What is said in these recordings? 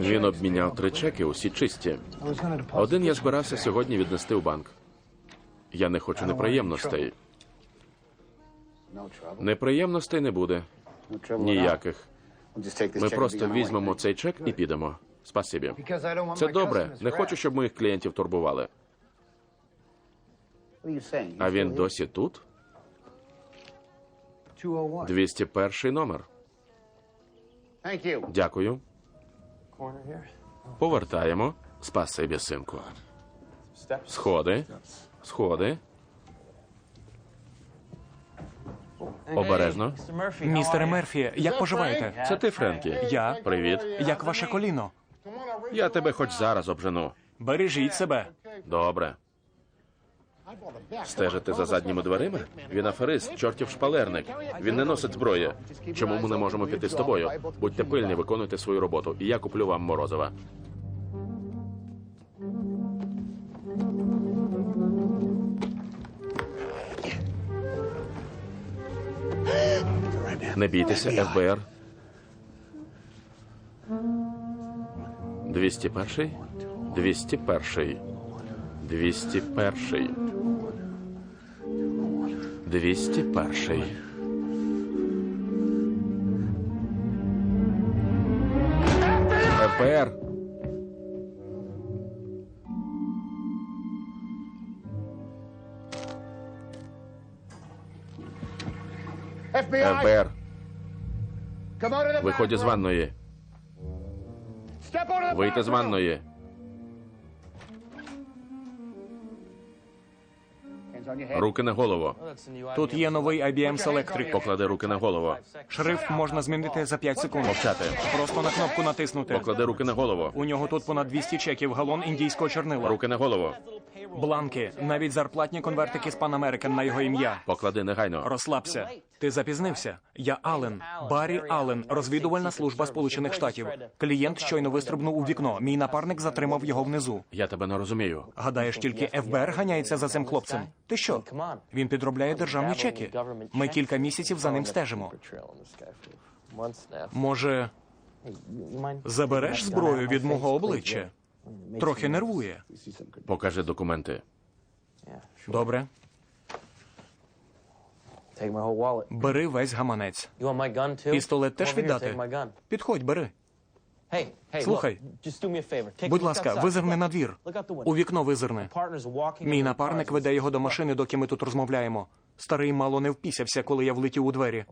Він обміняв три чеки, усі чисті. Один я збирався сьогодні віднести в банк. Я не хочу неприємностей. Неприємностей не буде. Ніяких. Ми просто візьмемо цей чек і підемо. Спасибі. Це добре. Не хочу, щоб моїх клієнтів турбували. А він досі тут? 201 номер. Дякую. Повертаємо. Спасибі, синку. Сходи. Сходи. Обережно. Містере Мерфі, як поживаєте? Це ти, Френкі. Я. Привіт. Як ваше коліно? Я тебе хоч зараз обжену. Бережіть себе. Добре. Стежити за задніми дверима? Він аферист, чортів шпалерник. Він не носить зброї. Чому ми не можемо піти з тобою? Будьте пильні, виконуйте свою роботу, і я куплю вам морозива. Не бійтеся, ФБР. 201? 201. 201. 201. ФБР. ФБР. Виходь з ванної. Вийти з ванної. Руки на голову. Тут є новий IBM Selectric. Поклади руки на голову. Шрифт можна змінити за 5 секунд. Мовчати. Просто на кнопку натиснути. Поклади руки на голову. У нього тут понад 200 чеків, галон індійського чорнила. Руки на голову. Бланки, навіть зарплатні конвертики з Pan American на його ім'я. Поклади негайно. Розслабся. Ти запізнився. Я Аллен. Баррі Аллен, розвідувальна служба Сполучених Штатів. Клієнт щойно вистрибнув у вікно. Мій напарник затримав його внизу. Я тебе не розумію. Гадаєш, тільки ФБР ганяється за цим хлопцем? Ти що? Він підробляє державні чеки. Ми кілька місяців за ним стежимо. Може, забереш зброю від мого обличчя? Трохи нервує. Покажи документи. Добре, бери весь гаманець. Пістолет теж віддати. Підходь, бери. Слухай. Будь ласка, визирни на двір. У вікно визирни. Мій напарник веде його до машини, доки ми тут розмовляємо. Старий мало не впісявся, коли я влетів у двері.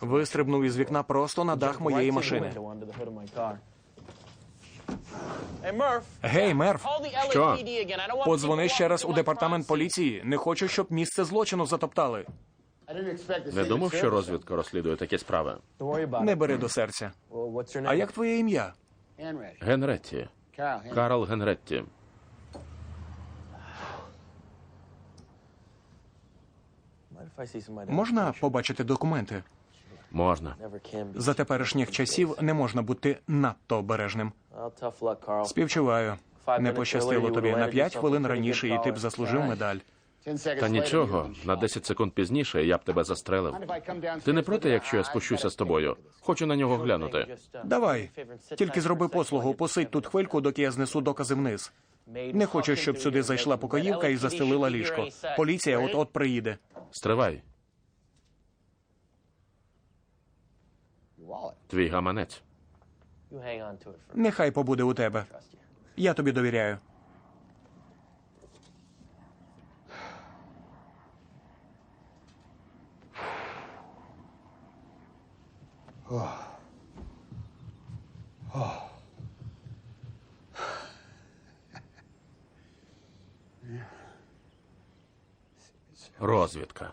Вистрибнув із вікна просто на дах моєї машини. Гей, Мерф, Що? Подзвони ще раз у департамент поліції. Не хочу, щоб місце злочину затоптали. Не думав, що розвідка розслідує такі справи. Не бери до серця. А як твоє ім'я? Генретті. Карл Генретті. Можна побачити документи? Можна. За теперішніх часів не можна бути надто обережним. Співчуваю. Не пощастило тобі. На п'ять хвилин раніше, і ти б заслужив медаль. Та нічого, на 10 секунд пізніше я б тебе застрелив. Ти не проти, якщо я спущуся з тобою? Хочу на нього глянути. Давай. Тільки зроби послугу, посидь тут хвильку, доки я знесу докази вниз. Не хочу, щоб сюди зайшла покоївка і застелила ліжко. Поліція от-от приїде. Стривай. Твій гаманець. Нехай побуде у тебе. Я тобі довіряю. Розвідка.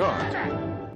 sure.